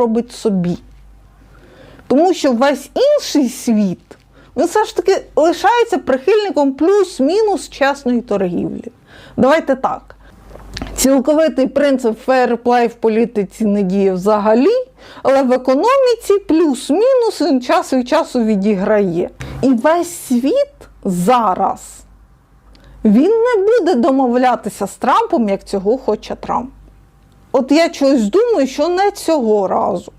робить собі. Тому що весь інший світ він все ж таки лишається прихильником плюс-мінус чесної торгівлі. Давайте так. Цілковитий принцип фейерплей в політиці не діє взагалі, але в економіці плюс-мінус він час від часу відіграє. І весь світ зараз він не буде домовлятися з Трампом, як цього хоче Трамп. От я чогось думаю, що не цього разу.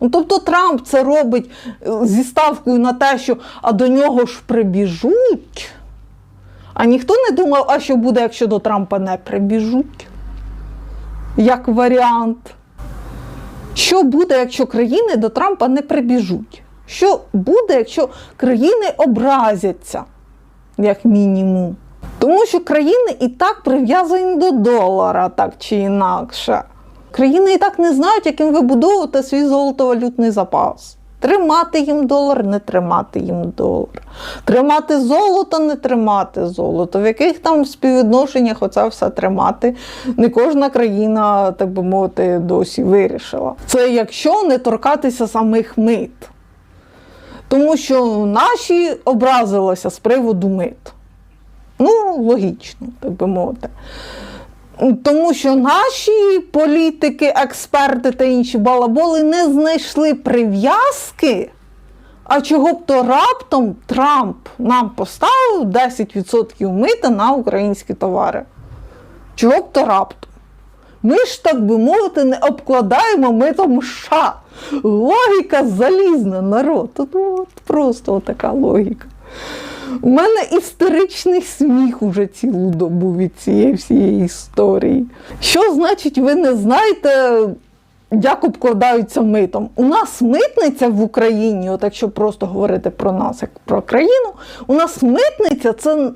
Ну, тобто Трамп це робить е, зі ставкою на те, що а до нього ж прибіжуть. А ніхто не думав, а що буде, якщо до Трампа не прибіжуть? Як варіант. Що буде, якщо країни до Трампа не прибіжуть? Що буде, якщо країни образяться, як мінімум? Тому що країни і так прив'язані до долара, так чи інакше. Країни і так не знають, яким вибудовувати свій золотовалютний запас. Тримати їм долар, не тримати їм долар. Тримати золото, не тримати золото. В яких там співвідношеннях оце все тримати, не кожна країна, так би мовити, досі вирішила. Це якщо не торкатися самих мит. Тому що наші образилися з приводу мит. Ну, логічно, так би мовити. Тому що наші політики, експерти та інші балаболи не знайшли прив'язки. А чого б то раптом Трамп нам поставив 10% мита на українські товари? Чого б то раптом? Ми ж, так би мовити, не обкладаємо митом США. Логіка залізна, народ. Тут от просто така логіка. У мене історичний сміх уже цілу добу від цієї всієї історії. Що значить, ви не знаєте, як обкладаються митом? У нас митниця в Україні, от якщо просто говорити про нас як про країну, у нас митниця це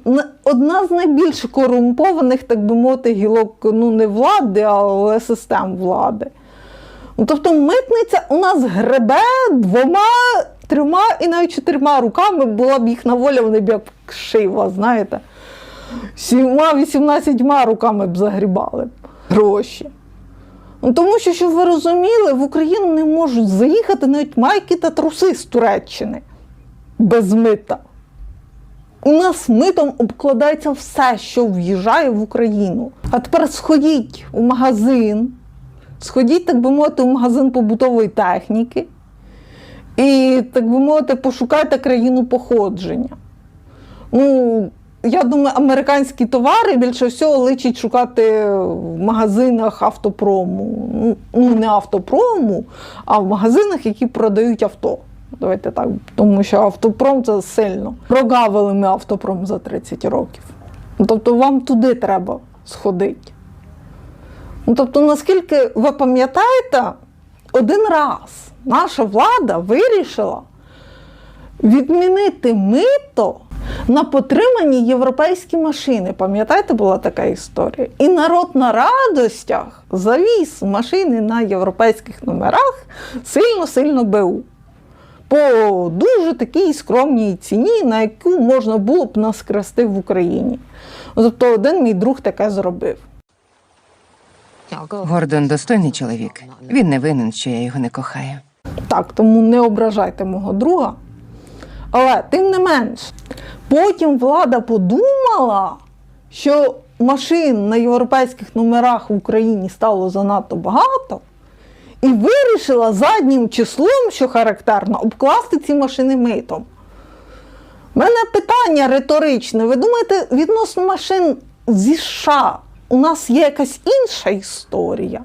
одна з найбільш корумпованих, так би мовити, гілок ну не влади, але систем влади. Тобто митниця у нас гребе двома, трьома і навіть чотирма руками була б їх на волі, вони б як шива, знаєте. Сіма, 18 руками б загрібали гроші. Ну, тому що, щоб ви розуміли, в Україну не можуть заїхати навіть майки та труси з Туреччини без мита. У нас митом обкладається все, що в'їжджає в Україну. А тепер сходіть у магазин, сходіть, так би мовити, у магазин побутової техніки. І, так би мовити, пошукайте країну походження. Ну, я думаю, американські товари більше всього личить шукати в магазинах автопрому. Ну, Ну, не автопрому, а в магазинах, які продають авто. Давайте так, тому що автопром це сильно. Прогавили ми автопром за 30 років. Ну, Тобто вам туди треба сходити. Ну, тобто, наскільки ви пам'ятаєте, один раз наша влада вирішила відмінити мито на потримані європейські машини. Пам'ятаєте, була така історія? І народ на радостях завіз машини на європейських номерах сильно-сильно БУ. По дуже такій скромній ціні, на яку можна було б наскрести в Україні. Тобто один мій друг таке зробив. Гордон достойний чоловік. Він не винен, що я його не кохаю. Так, тому не ображайте мого друга. Але тим не менш, потім влада подумала, що машин на європейських номерах в Україні стало занадто багато, і вирішила заднім числом, що характерно, обкласти ці машини митом. У мене питання риторичне. Ви думаєте, відносно машин зі США у нас є якась інша історія?